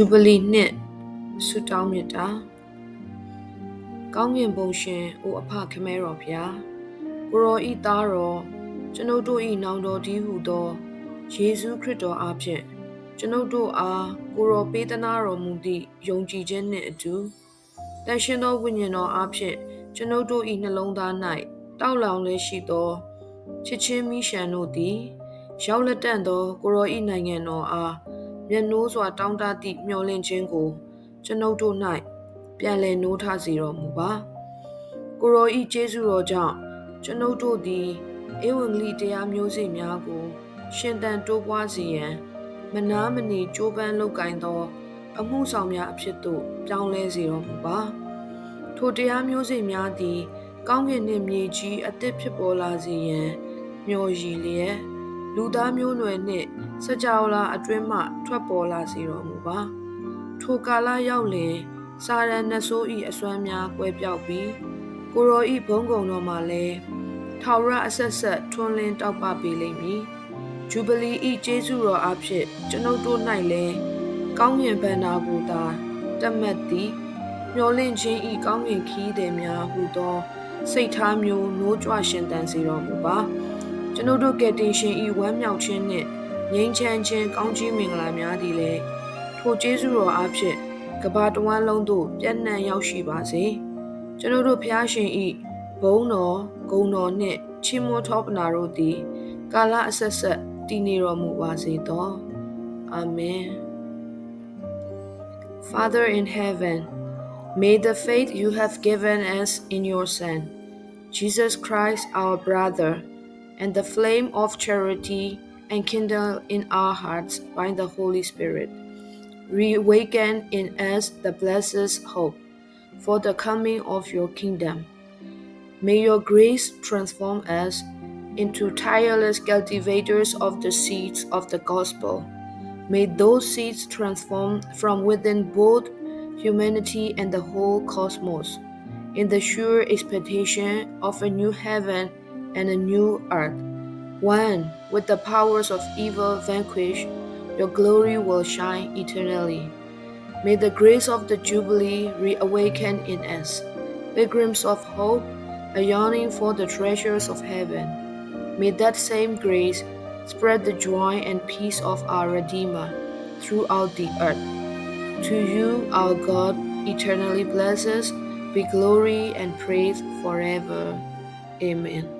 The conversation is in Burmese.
ဂျူဘလီနှစ်ဆုတောင်းမြတ်တာကောင်းကင်ဘုံရှင်အိုအဖခမဲတော်ဖျားကိုရောဤသားတော်ကျွန်ုပ်တို့ဤနောင်တော်ဒီဟုသောယေရှုခရစ်တော်အားဖြင့်ကျွန်ုပ်တို့အားကိုရောပေးသနာတော်မူသည့်ယုံကြည်ခြင်းနှင့်အတူတန်ရှင်သောဝိညာဉ်တော်အားဖြင့်ကျွန်ုပ်တို့ဤနှလုံးသား၌တောက်လောင်လေးရှိသောချစ်ချင်းမိရှံတို့သည် ရောက်လက်တန့်သောကိုရောဤနိုင်ငံတော်အား မျက်နှိုးစွာတောင်းတသည့်မျှော်လင့်ခြင်းကို ကျွန်ုပ်တို့၌ပြန်လည်နိုးထစေတော်မူပါကိုရောဤကျေးဇူးတော်ကြောင့်ကျွန်ုပ်တို့သည်ဧဝံဂေလိတရားမျိုးစေ့များကို ရှင်သန်တိုးပွားစေရန်မနာမနေကြိုးပမ်းလုပ်ကိုင်သော အမှုဆောင်များအဖြစ်သို့ပြောင်းလဲစေတော်မူပါထိုတရားမျိုးစေ့များသည် ကောင်းကင်နှင့်မြေကြီးအသစ်ဖြစ်ပေါ်လာစေရန်မျှော်ရည်လျက် လူသားမျိုးနွယ်နှင့်စကြဝဠာအတွင်းမှထွက်ပေါ်လာစေတော်မူပါထိုကာလရောက်လင်စာရန်နဆိုးဤအစွမ်းများကွဲပြောက်ပြီးကိုရောဤဘုံကုံတော်မှာလည်းထာဝရအဆက်ဆက်ထွန်းလင်းတောက်ပပေးလိမ့်မည်ဂျူဘလီဤကျေးဇူးတော်အဖြစ်ကျွန်ုပ်တို့၌လည်းကောင်းငင်ဘန္နာဘူသာတတ်မှတ်သည်မျောလင့်ခြင်းဤကောင်းငင်ခီးသည်များဟုသောစိတ်ထားမျိုးနိုးကြွရှင်တန်စေတော်မူပါ ကျွန်ုပ်တို့ကယ်တင်ရှင်ဤဝမ်းမြောက်ခြင်းနှင့်ငြိမ်းချမ်းခြင်းကောင်းချီးမင်္ဂလာများသည်လည်းထိုကျေးဇူးတော်အားဖြင့်ကဘာတဝမ်းလုံးသို့ပြန့်နှံ့ရောက်ရှိပါစေကျွန်ုပ်တို့ဖျားရှင်ဤဘုံတော်ဂုံတော်နှင့်ချီးမွမ်းထောပနာတို့သည်ကာလအဆက်ဆက်တည်နေတော်မူပါစေသောအာမင် Father in heaven may the faith you have given us in your son Jesus Christ our brother and the flame of charity enkindle in our hearts by the Holy Spirit reawaken in us the blessed hope for the coming of your kingdom. May your grace transform us into tireless cultivators of the seeds of the gospel. May those seeds transform from within both humanity and the whole cosmos in the sure expectation of a new heaven and a new earth. When, with the powers of evil vanquished, your glory will shine eternally. May the grace of the Jubilee reawaken in us, pilgrims of hope, a yearning for the treasures of heaven. May that same grace spread the joy and peace of our Redeemer throughout the earth. To you, our God, eternally blesses, be glory and praise forever. Amen.